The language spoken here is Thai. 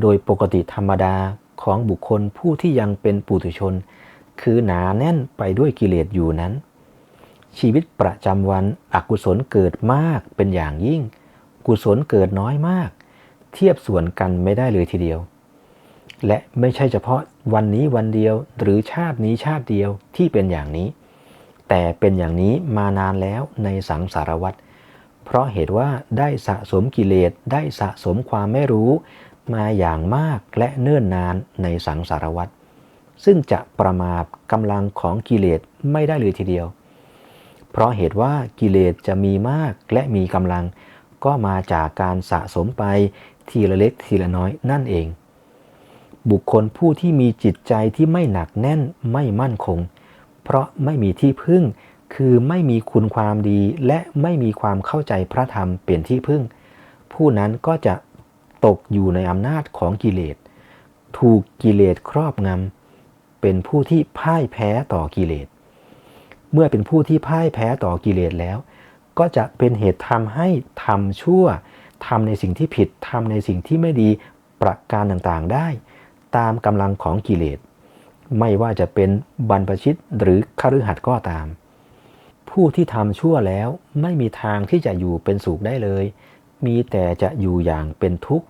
โดยปกติธรรมดาของบุคคลผู้ที่ยังเป็นปุถุชน คือหนาแน่นไปด้วยกิเลสอยู่นั้น ชีวิตประจำวันอกุศลเกิดมากเป็นอย่างยิ่ง กุศลเกิดน้อยมาก เทียบส่วนกันไม่ได้เลยทีเดียว และไม่ใช่เฉพาะวันนี้วันเดียวหรือชาตินี้ชาติเดียวที่เป็นอย่างนี้ แต่เป็นอย่างนี้มานานแล้วในสังสารวัฏเพราะเหตุว่าได้สะสมกิเลสได้สะสมความไม่รู้ มาอย่างมากและเนิ่นนานในสังสารวัฏซึ่งจะประมาทกำลังของกิเลสไม่ได้เลยทีเดียว เพราะเหตุว่ากิเลสจะมีมากและมีกำลัง ก็มาจากการสะสมไปทีละเล็กทีละน้อยนั่นเอง บุคคลผู้ที่มีจิตใจที่ไม่หนักแน่นไม่มั่นคง เพราะไม่มีที่พึ่ง คือไม่มีคุณความดีและไม่มีความเข้าใจพระธรรมเป็นที่พึ่ง ผู้นั้นก็จะ ตกอยู่ในอำนาจของกิเลส ถูกกิเลสครอบงำ เป็นผู้ที่พ่ายแพ้ต่อกิเลส เมื่อเป็นผู้ที่พ่ายแพ้ต่อกิเลสแล้ว ก็จะเป็นเหตุทำให้ทำชั่วทำในสิ่งที่ผิดทำในสิ่งที่ไม่ดีประการต่างๆได้ ตามกำลังของกิเลส ไม่ว่าจะเป็นบรรพชิตหรือคฤหัสถ์ก็ตาม ผู้ที่ทำชั่วแล้วไม่มีทางที่จะอยู่เป็นสุขได้เลยมีแต่จะอยู่อย่างเป็นทุกข์